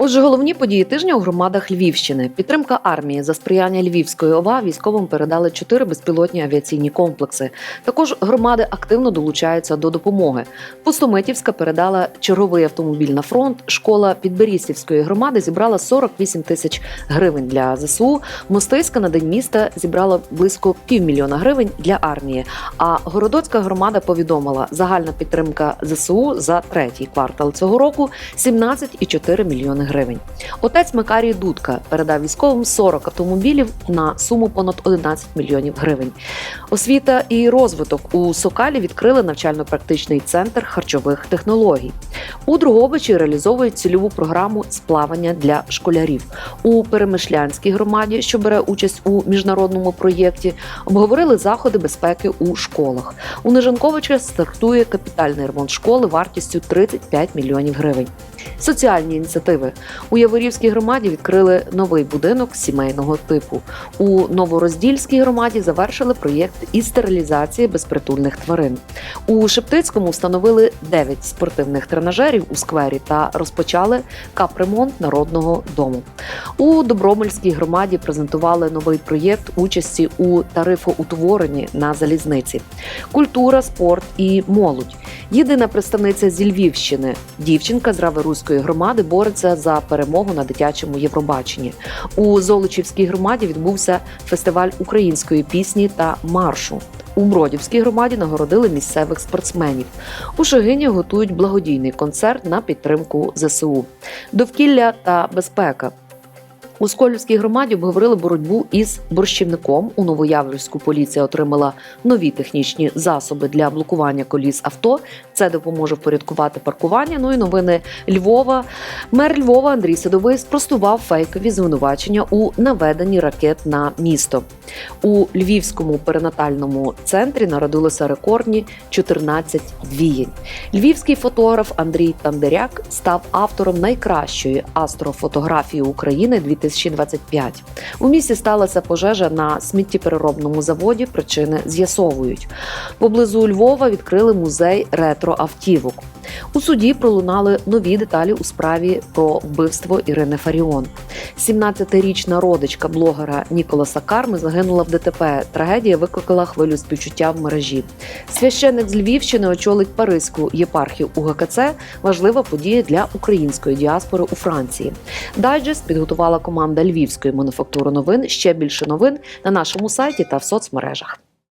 Отже, головні події тижня у громадах Львівщини. Підтримка армії за сприяння Львівської ОВА військовим передали чотири безпілотні авіаційні комплекси. Також громади активно долучаються до допомоги. Пустомитівська передала черговий автомобіль на фронт. Школа Підберістівської громади зібрала 48 тисяч гривень для ЗСУ. Мостиська на день міста зібрала близько півмільйона гривень для армії. А Городоцька громада повідомила, загальна підтримка ЗСУ за третій квартал цього року 17,4 мільйони гривень. Отець Макарій Дудка передав військовим 40 автомобілів на суму понад 11 мільйонів гривень. Освіта і розвиток у Сокалі відкрили навчально-практичний центр харчових технологій. У Другобичі реалізовують цільову програму з плавання для школярів. У Перемишлянській громаді, що бере участь у міжнародному проєкті, обговорили заходи безпеки у школах. У Нежанковича стартує капітальний ремонт школи вартістю 35 мільйонів гривень. Соціальні ініціативи у Яворівській громаді відкрили новий будинок сімейного типу. У Новороздільській громаді завершили проєкт із стерилізації безпритульних тварин. У Шептицькому встановили 9 спортивних тренажерів у сквері та розпочали капремонт народного дому. У Добромельській громаді презентували новий проєкт участі у тарифоутворенні на залізниці. Культура, спорт і молодь. Єдина представниця зі Львівщини, дівчинка з Раверузької громади, бореться за перемогу на дитячому Євробаченні. У Золочівській громаді відбувся фестиваль української пісні та маршу. У Бродівській громаді нагородили місцевих спортсменів. У Шагині готують благодійний концерт на підтримку ЗСУ. Довкілля та безпека. У Сколівській громаді обговорили боротьбу із борщівником. У Новояврівську поліція отримала нові технічні засоби для блокування коліс авто. Це допоможе впорядкувати паркування. Ну і новини Львова. Мер Львова Андрій Садовий спростував фейкові звинувачення у наведенні ракет на місто. У Львівському перинатальному центрі народилося рекордні 14 двієнь. Львівський фотограф Андрій Тандеряк став автором найкращої астрофотографії України 2025. У місті сталася пожежа на сміттєпереробному заводі. Причини з'ясовують. Поблизу Львова відкрили музей ретроавтівок. У суді пролунали нові деталі у справі про вбивство Ірини Фаріон. 17-річна родичка блогера Ніколаса Карми загинула в ДТП. Трагедія викликала хвилю співчуття в мережі. Священник з Львівщини очолить Паризьку єпархію УГКЦ. Важлива подія для української діаспори у Франції. Дайджест підготувала команда Львівської мануфактури новин. Ще більше новин на нашому сайті та в соцмережах.